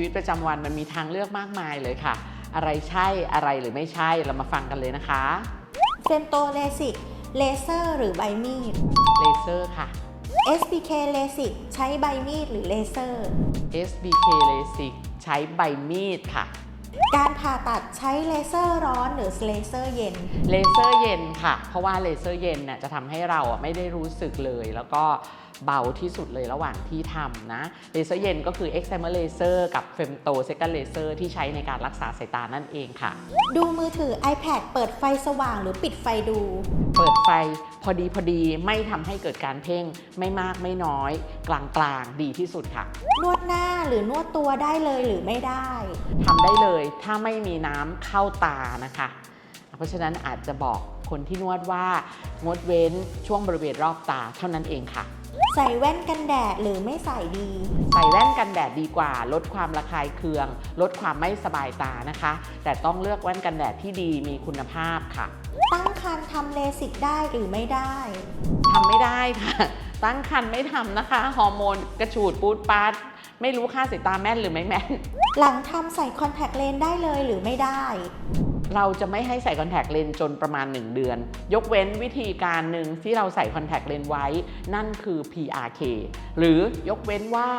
ชีวิตประจำวันมันมีทางเลือกมากมายเลยค่ะ อะไรใช่อะไรหรือไม่ใช่เรามาฟังกันเลยนะคะเฟมโตเลสิกเลเซอร์หรือใบมีด เลเซอร์ค่ะ SBK เลสิกใช้ใบมีดหรือเลเซอร์ SBK LASIK ใช้ใบมีดค่ะ การผ่าตัดใช้เลเซอร์ร้อนหรือเลเซอร์เย็น เลเซอร์เย็นค่ะ เพราะว่าเลเซอร์เย็นน่ะจะทำให้เราอะไม่ได้รู้สึกเลยแล้วก็ เบาที่สุดเลยระหว่างที่ทำนะเลเซอร์เย็นก็คือ Excimer Laser กับ Femto Second Laser ที่ใช้ในการรักษาสายตานั่นเองค่ะ ดูมือถือ iPad เปิดไฟสว่างหรือปิดไฟดู เปิดไฟพอดีพอดีไม่ทำให้เกิดการเพ่งไม่มากไม่น้อย กลางกลางๆดีที่สุดค่ะ นวดหน้าหรือนวดตัวได้เลยหรือไม่ได้ทำได้เลยถ้าไม่มีน้ำเข้าตานะคะ เพราะฉะนั้นอาจจะบอกคนที่นวดว่างดเว้นช่วงบริเวณรอบตาเท่านั้นเองค่ะ ใส่แว่นกันแดดหรือไม่ใส่ดี ใส่แว่นกันแดดดีกว่า ลดความระคายเคือง ลดความไม่สบายตานะคะ แต่ต้องเลือกแว่นกันแดดที่ดีมีคุณภาพค่ะ ตั้งครรภ์ทำเลสิกได้หรือไม่ได้ทำไม่ได้ค่ะ ตั้งครรภ์ไม่ทำนะคะ ฮอร์โมนกระฉูดปูดปาดไม่รู้ค่าสายตาแม่นหรือไม่แม่น หลังทำใส่คอนแทคเลนส์ได้เลยหรือไม่ได้ เราจะไม่ให้ใส่คอนแทคเลนส์จนประมาณ 1 เดือน ยกเว้นวิธีการหนึ่งที่เราใส่คอนแทคเลนส์ไว้ นั่นคือ PRK หรือยกเว้นว่า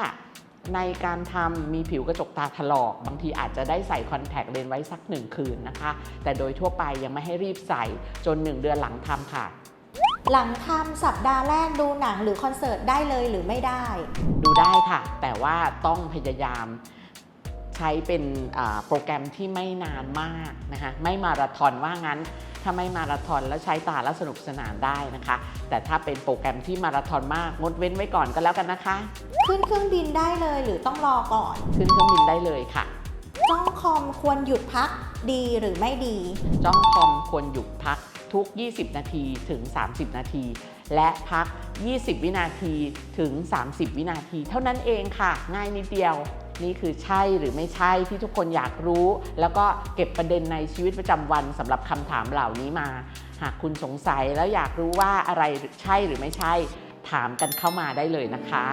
ในการทำมีผิวกระจกตาถลอก บางทีอาจจะได้ใส่คอนแทคเลนส์ไว้สักหนึ่งคืนนะคะ แต่โดยทั่วไปยังไม่ให้รีบใส่จน 1 เดือนหลังทำค่ะ หลังทำสัปดาห์แรกดูหนังหรือคอนเสิร์ตได้เลยหรือไม่ได้ ดูได้ค่ะ แต่ว่าต้องพยายาม ใช้เป็นอ่าโปรแกรมที่ไม่นานมากนะคะไม่มาราธอนว่างั้น ถ้าไม่มาราธอนแล้วใช้ตาแล้วสนุกสนานได้นะคะ แต่ถ้าเป็นโปรแกรมที่มาราธอนมากงดเว้นไว้ก่อนก็แล้วกันนะคะ ขึ้นเครื่องบินได้เลยหรือต้องรอก่อน ขึ้นเครื่องบินได้เลยค่ะจ้องคอมควรหยุดพักดีหรือไม่ดี จ้องคอมควรหยุดพักทุก 20 นาทีถึง 30 นาที และพัก 20 วินาทีถึง 30 วินาที เท่านั้นเองค่ะ ง่ายนิดเดียว นี่คือใช่หรือไม่ใช่ที่ทุกคนอยากรู้ แล้วก็เก็บประเด็นในชีวิตประจำวันสำหรับคำถามเหล่านี้มา หากคุณสงสัยแล้วอยากรู้ว่าอะไรใช่หรือไม่ใช่ ถามกันเข้ามาได้เลยนะคะ